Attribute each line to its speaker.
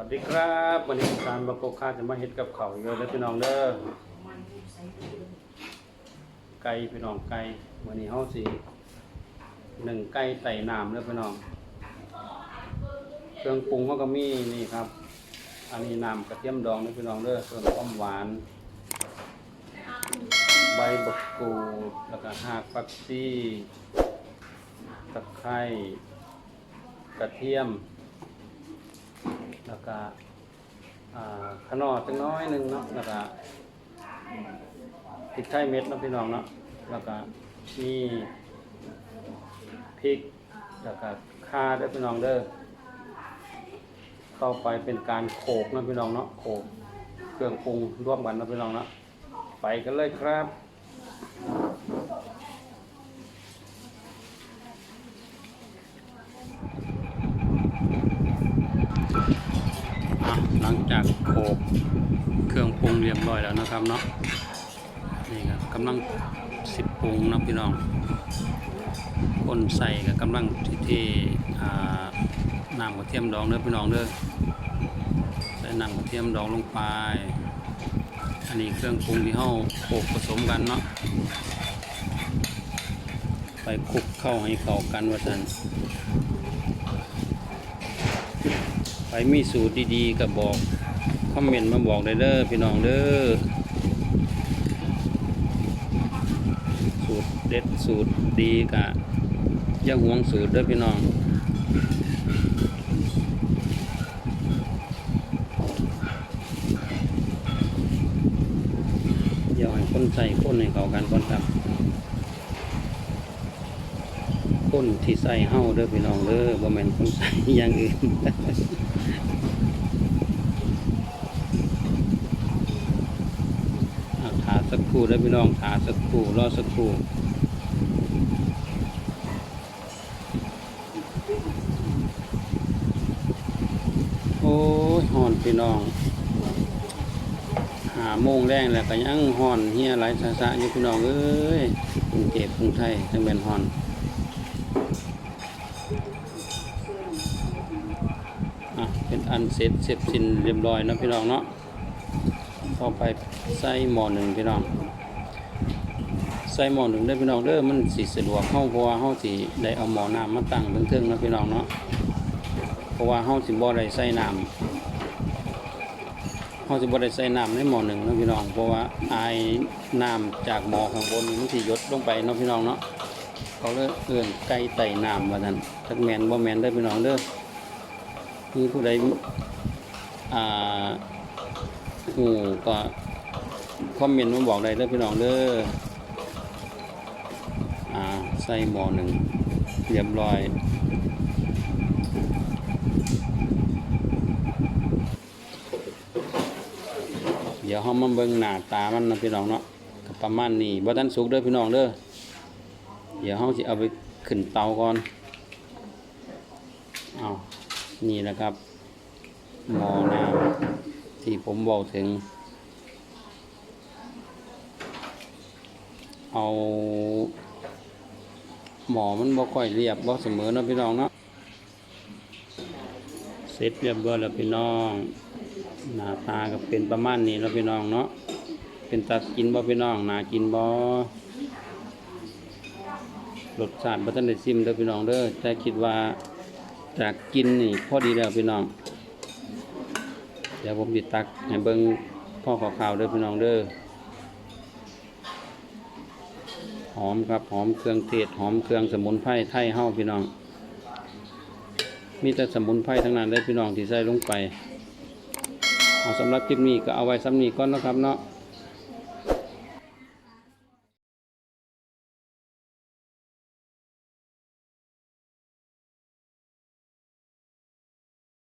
Speaker 1: วัสดีครับวันนี้การประกบค่าจะมาเฮ็ดกับเขาวอีกแล้วพี่น้องเด้อไก่พี่น้องไก่วันนี้เฮาสิหนึ่งไก่ไต่น้ำเด้อพี่น้อง เครื่องปรุงมันก็มีนี่ครับ อันนี้น้ำกระเทียมดองเด้อพี่น้องเด้อเพิ่มความหวาน ใบบักกูดแล้วก็หากฟักซี่ตะไคร้กระเทียม แล้วก็อ่าขนอจังน้อยหนึ่งเนาะแล้วก็พริกไทยเม็ดเนาะพี่น้องเนาะแล้วก็มีพริกแล้วก็ข่าเด้พี่น้องเด้อต่อไปเป็นการโขลกนะพี่น้องเนาะโขลกเครื่องปรุงร่วมกันนะพี่น้องเนาะไปกันเลยครับ อะห ลังจากโขลกเครื่องปรุงเรียบร้อยแล้วนะครับเนาะนี่ครับกำลังสิบปรุงนะพี่น้องคนใส่กับกำลังที่ที่อ่าน้ำกระเทียมดองเด้อพี่น้องเด้อใส่น้ำกระเทียมดองลงไป อันนี้เครื่องปรุงที่เฮาโขลกผสมกันเนาะไปคลุกเข้าให้เข้ากันว่าซั่น ไปมีสูตรดีๆก็บบอก คอมเมนต์มาบอกได้เด้อพี่น้องเด้อ สูตรเด็ดสูตรดีกะอย่าห่วงสูตรเด้อพี่น้องเดี๋ยวให้คนใส่คนให้เขากันก่อนครับ คนที่ใส่เฮ้าเด้อพี่น้องเด้อบ่แม่นคนใส่อย่างอื่นถาสักครู่แล้วพี่น้องถาสักครู่รอสักครู่โอ้ยหอนพี่น้องหาโมงแรงแล้วก็ยังหอนเฮียไหลายสะอยู่พี่น้องเอ้ยกรุงเทพกรุงไทยจังเป็นหอน เป็นอันเสร็จเสร็จสิ้นเรียบร้อยนะพี่น้องเนาะต่อไปใส่หม้อหนึ่งพี่น้องใส่หม้อหนึ่งได้พี่น้องเด้อมันสิสะดวกเฮาเพราะว่าเฮาสิได้เอาหม้อน้ำมาตั้งเทิงๆเนะพี่น้องเนาะเพราะว่าเฮาสิบ่อได้ใส่น้ำเฮาสิบ่อได้ใส่น้ำในหม้อหนึ่งนะพี่น้องเพราะว่าไอายน้ำจากหม้อข้างบนมันสิหยดลงไปนะพี่น้องเนาะ เขาเลยเอื้อนไก่ไต่น้ำว่าซั่นจักแมนบ่แมนเด้พี่น้องเด้อมีผู้ใดอ่าอืมก็คอมเมนต์มาบอกได้เด้อพี่น้องเด้ออ่าใส่หม้อหนึ่งเรียบร้อยเดี๋ยวเรามาเบิ่งหน้าตามันนะพี่น้องเนาะก็ประมาณนี้บ่ทันสุกเด้อพี่น้องเด้อ เดี๋ยวเราสิเอาไปขึ้นเตาก่อนเอานี่แหละครับหม้อน้ำที่ผมบอกถึง เอาหมอมันบ่ค่อยเรียบบ่เสมอนะพี่น้องเนาะเสร็จเรียบร้อยแล้วพี่น้องหน้าตาก็เป็นประมาณนี้แล้วพี่น้องเนาะเป็นตากินบ่พี่น้องหน่ากินบ่ รสชาติบ่ทันได้ซิมเด้อพี่น้องเด้อแต่คิดว่าจากกินนี่พอดีแล้วพี่น้อง เดี๋ยวผมติดตักให้เบิ้งพ่อขอข่าวเด้อพี่น้องเด้อหอมครับหอมเครื่องเทศหอมเครื่องสมุนไพรไทยเฮ้าพี่น้อง มีแต่สมุนไพรทั้งนั้นได้อพี่น้องที่ใส่ลงไป เอาสำหรับคลิปนี้ก็เอาไว้ซ้ำนี้ก่อนนะครับเนาะ